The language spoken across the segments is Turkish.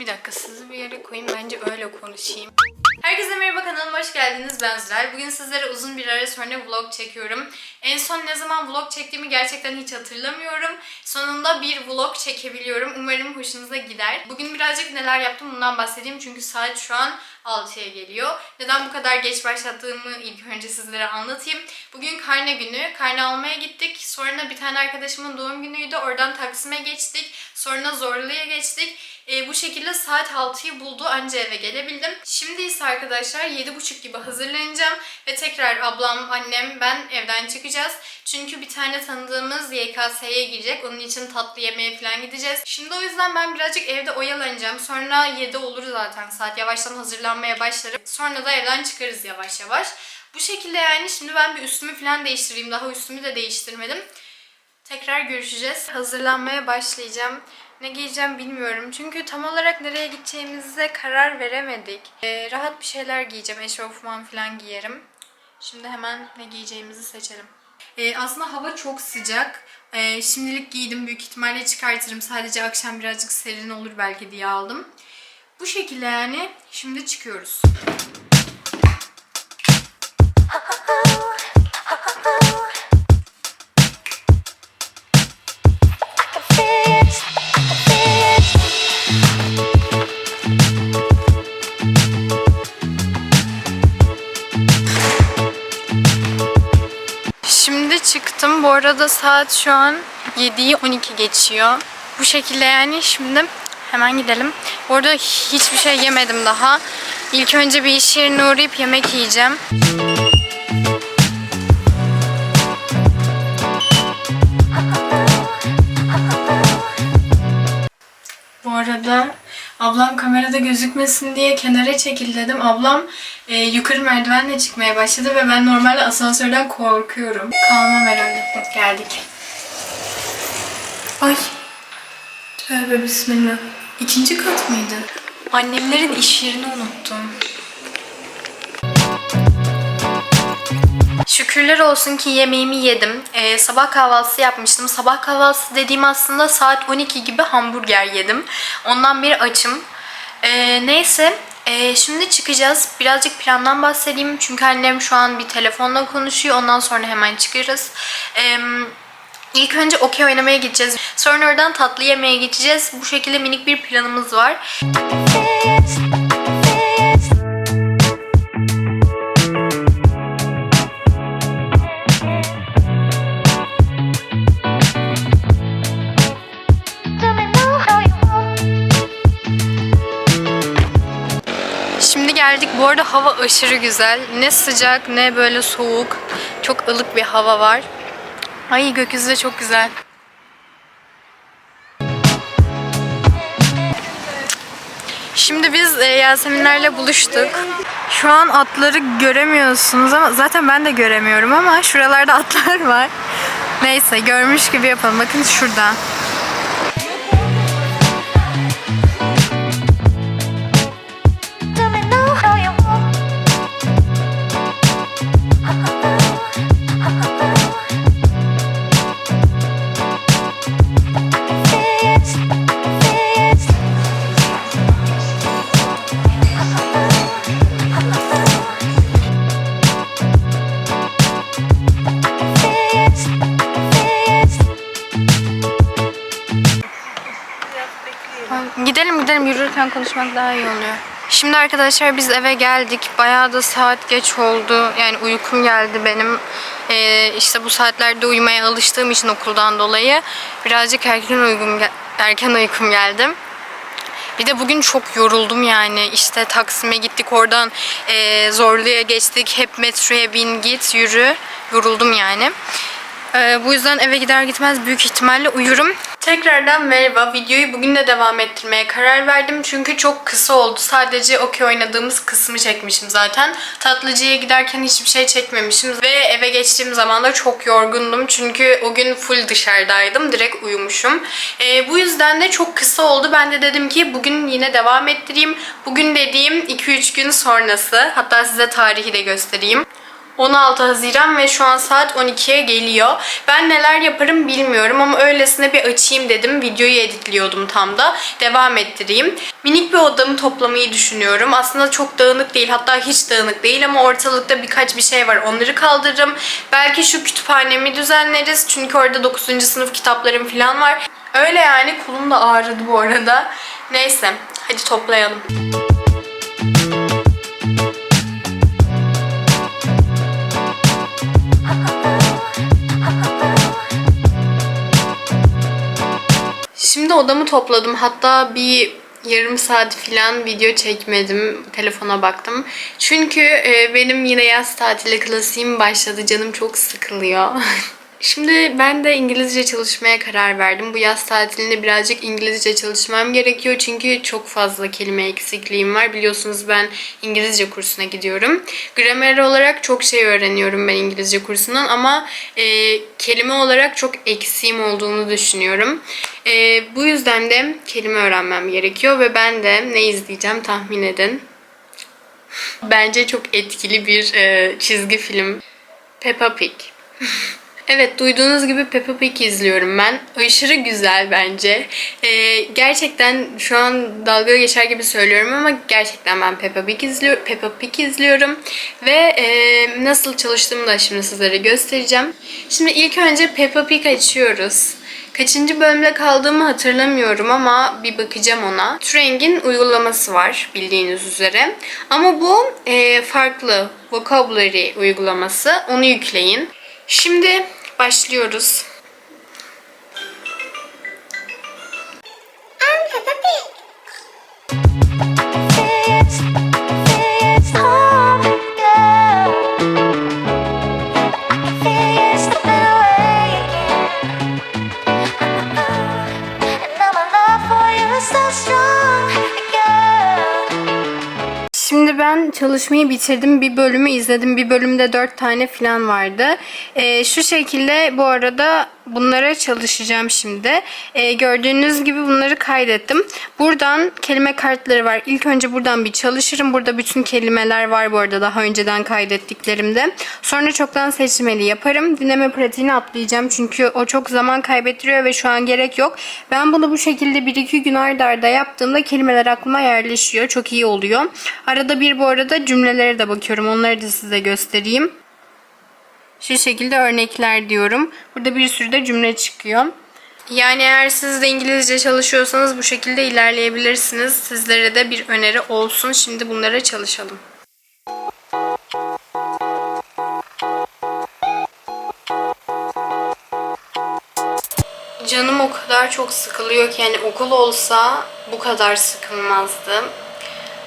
Bir dakika sizi bir yere koyayım bence öyle konuşayım. Herkese merhaba kanalıma hoş geldiniz ben Zülal. Bugün sizlere uzun bir ara sonra vlog çekiyorum. En son ne zaman vlog çektiğimi gerçekten hiç hatırlamıyorum. Sonunda bir vlog çekebiliyorum. Umarım hoşunuza gider. Bugün birazcık neler yaptım bundan bahsedeyim çünkü saat şu an 6'ya geliyor. Neden bu kadar geç başlattığımı ilk önce sizlere anlatayım. Bugün karne günü. Karne almaya gittik. Sonra bir tane arkadaşımın doğum günüydü. Oradan Taksim'e geçtik. Sonra Zorlu'ya geçtik. E, bu şekilde saat 6'yı buldu anca eve gelebildim. Şimdi ise arkadaşlar 7.30 gibi hazırlanacağım ve tekrar ablam, annem, ben evden çıkacağız. Çünkü bir tane tanıdığımız YKS'ye girecek. Onun için tatlı yemeğe falan gideceğiz. Şimdi o yüzden ben birazcık evde oyalanacağım. Sonra 7 olur zaten saat. Yavaştan hazırlanmaya başlarım. Sonra da evden çıkarız yavaş yavaş. Bu şekilde yani şimdi ben bir üstümü falan değiştireyim. Daha üstümü de değiştirmedim. Tekrar görüşeceğiz. Hazırlanmaya başlayacağım. Ne giyeceğim bilmiyorum. Çünkü tam olarak nereye gideceğimize karar veremedik. Ee, rahat bir şeyler giyeceğim. Eşofman falan giyerim. Şimdi hemen ne giyeceğimizi seçelim. Ee, aslında hava çok sıcak. Ee, şimdilik giydim. Büyük ihtimalle çıkartırım. Sadece akşam birazcık serin olur belki diye aldım. Bu şekilde yani. Şimdi çıkıyoruz. Şimdi çıktım. Bu arada saat şu an 7'yi 12 geçiyor. Bu şekilde yani şimdi hemen gidelim. Bu arada hiçbir şey yemedim daha. İlk önce bir iş yerine uğrayıp yemek yiyeceğim. Bu arada ablam kamerada gözükmesin diye kenara çekil dedim. Ablam e, yukarı merdivenle çıkmaya başladı ve ben normalde asansörden korkuyorum. Kalmam herhalde. Geldik. Ay. Tövbe bismillah. İkinci kat mıydı? Annemlerin iş yerini unuttum. Şükürler olsun ki yemeğimi yedim. Ee, sabah kahvaltısı yapmıştım. Sabah kahvaltısı dediğim aslında saat 12 gibi hamburger yedim. Ondan beri açım. Ee, neyse. Ee, şimdi çıkacağız. Birazcık plandan bahsedeyim. Çünkü annem şu an bir telefonla konuşuyor. Ondan sonra hemen çıkarız. Ee, İlk önce okey oynamaya gideceğiz. Sonra oradan tatlı yemeğe geçeceğiz. Bu şekilde minik bir planımız var. Şimdi Bu arada hava aşırı güzel. Ne sıcak ne böyle soğuk. Çok ılık bir hava var. Ay gökyüzü de çok güzel. Şimdi biz e, Yaseminlerle buluştuk. Şu an atları göremiyorsunuz ama zaten ben de göremiyorum ama şuralarda atlar var. Neyse görmüş gibi yapalım. Bakın şurada. Yürürken konuşmak daha iyi oluyor. Şimdi arkadaşlar biz eve geldik. Bayağı da saat geç oldu. Yani uykum geldi benim. Ee, işte bu saatlerde uyumaya alıştığım için okuldan dolayı birazcık erken uykum erken uykum geldi. Bir de bugün çok yoruldum yani. İşte Taksim'e gittik oradan eee, Zorlu'ya geçtik. Hep metroya bin git yürü. Yoruldum yani. Ee, bu yüzden eve gider gitmez büyük ihtimalle uyurum. Tekrardan merhaba. Videoyu bugün de devam ettirmeye karar verdim. Çünkü çok kısa oldu. Sadece okey oynadığımız kısmı çekmişim zaten. Tatlıcıya giderken hiçbir şey çekmemişim. Ve eve geçtiğim zaman da çok yorgundum. Çünkü o gün full dışarıdaydım. Direkt uyumuşum. Ee, bu yüzden de çok kısa oldu. Ben de dedim ki bugün yine devam ettireyim. Bugün dediğim 2-3 gün sonrası. Hatta size tarihi de göstereyim. 16 Haziran ve şu an saat 12'ye geliyor. Ben neler yaparım bilmiyorum ama öylesine bir açayım dedim. Videoyu editliyordum tam da. Devam ettireyim. Minik bir odamı toplamayı düşünüyorum. Aslında çok dağınık değil hatta hiç dağınık değil ama ortalıkta birkaç bir şey var. Onları kaldırırım. Belki şu kütüphanemi düzenleriz. Çünkü orada 9. sınıf kitaplarım falan var. Öyle yani kolum da ağrıdı bu arada. Neyse hadi toplayalım. Şimdi odamı topladım. Hatta bir yarım saat falan video çekmedim. Telefona baktım. Çünkü e, benim yine yaz tatili klasiğim başladı. Canım çok sıkılıyor. Şimdi ben de İngilizce çalışmaya karar verdim. Bu yaz tatilinde birazcık İngilizce çalışmam gerekiyor. Çünkü çok fazla kelime eksikliğim var. Biliyorsunuz ben İngilizce kursuna gidiyorum. Gramer olarak çok şey öğreniyorum ben İngilizce kursundan ama e, kelime olarak çok eksiğim olduğunu düşünüyorum. E, bu yüzden de kelime öğrenmem gerekiyor ve ben de ne izleyeceğim tahmin edin. Bence çok etkili bir e, çizgi film. Peppa Pig. Evet duyduğunuz gibi Peppa Pig izliyorum ben. Aşırı güzel bence. Ee, gerçekten şu an dalga geçer gibi söylüyorum ama gerçekten ben Peppa Pig, izliyor, Peppa Pig izliyorum. Ve e, nasıl çalıştığımı da şimdi sizlere göstereceğim. Şimdi ilk önce Peppa Pig açıyoruz. Kaçıncı bölümde kaldığımı hatırlamıyorum ama bir bakacağım ona. Turing'in uygulaması var bildiğiniz üzere. Ama bu e, farklı vocabulary uygulaması. Onu yükleyin. Şimdi başlıyoruz. It's, çalışmayı bitirdim. Bir bölümü izledim. Bir bölümde dört tane falan vardı. Ee, şu şekilde bu arada bunlara çalışacağım şimdi. Ee, gördüğünüz gibi bunları kaydettim. Buradan kelime kartları var. İlk önce buradan bir çalışırım. Burada bütün kelimeler var bu arada daha önceden kaydettiklerimde. Sonra çoktan seçmeli yaparım. Dinleme pratiğini atlayacağım. Çünkü o çok zaman kaybettiriyor ve şu an gerek yok. Ben bunu bu şekilde 1-2 gün arda arda yaptığımda kelimeler aklıma yerleşiyor. Çok iyi oluyor. Arada bir bu arada cümlelere de bakıyorum. Onları da size göstereyim. Şu şekilde örnekler diyorum. Burada bir sürü de cümle çıkıyor. Yani eğer siz de İngilizce çalışıyorsanız bu şekilde ilerleyebilirsiniz. Sizlere de bir öneri olsun. Şimdi bunlara çalışalım. Canım o kadar çok sıkılıyor ki yani okul olsa bu kadar sıkılmazdım.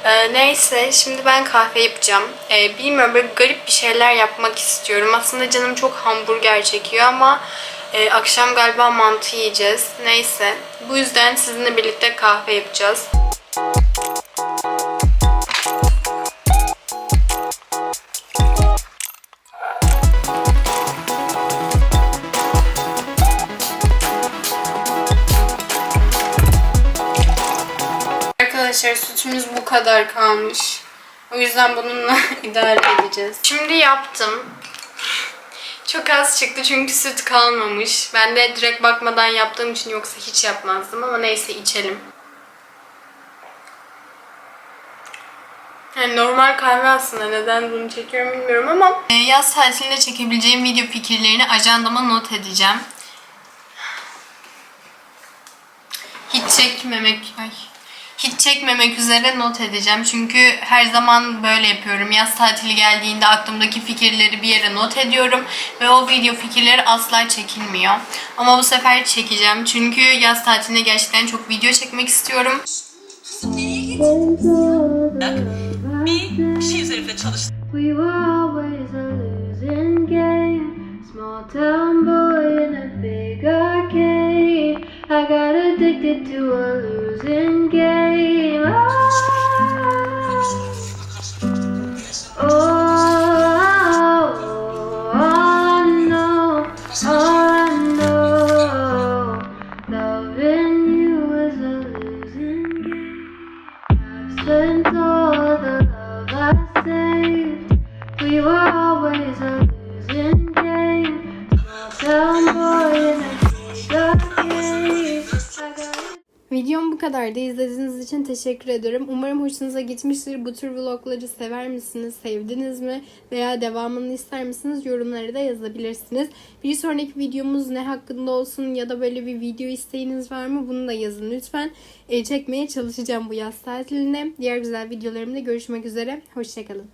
Ee, neyse şimdi ben kahve yapacağım. Ee, bilmiyorum böyle garip bir şeyler yapmak istiyorum. Aslında canım çok hamburger çekiyor ama e, akşam galiba mantı yiyeceğiz. Neyse bu yüzden sizinle birlikte kahve yapacağız. Arkadaşlar sütümüz bu kadar kalmış. O yüzden bununla idare edeceğiz. Şimdi yaptım. Çok az çıktı çünkü süt kalmamış. Ben de direkt bakmadan yaptığım için yoksa hiç yapmazdım ama neyse içelim. Yani normal kahve aslında neden bunu çekiyorum bilmiyorum ama e, yaz tatilinde çekebileceğim video fikirlerini ajandama not edeceğim. Hiç çekmemek ay hiç çekmemek üzere not edeceğim. Çünkü her zaman böyle yapıyorum. Yaz tatili geldiğinde aklımdaki fikirleri bir yere not ediyorum. Ve o video fikirleri asla çekilmiyor. Ama bu sefer çekeceğim. Çünkü yaz tatiline gerçekten çok video çekmek istiyorum. bir şey üzerinde çalıştım. We were always a losing game. Small town boy in a big arcade. I got addicted to a Kadardı. İzlediğiniz için teşekkür ederim. Umarım hoşunuza gitmiştir. Bu tür vlogları sever misiniz? Sevdiniz mi? Veya devamını ister misiniz? Yorumlara da yazabilirsiniz. Bir sonraki videomuz ne hakkında olsun ya da böyle bir video isteğiniz var mı? Bunu da yazın lütfen. E, çekmeye çalışacağım bu yaz tatilinde. Diğer güzel videolarımda görüşmek üzere. Hoşçakalın.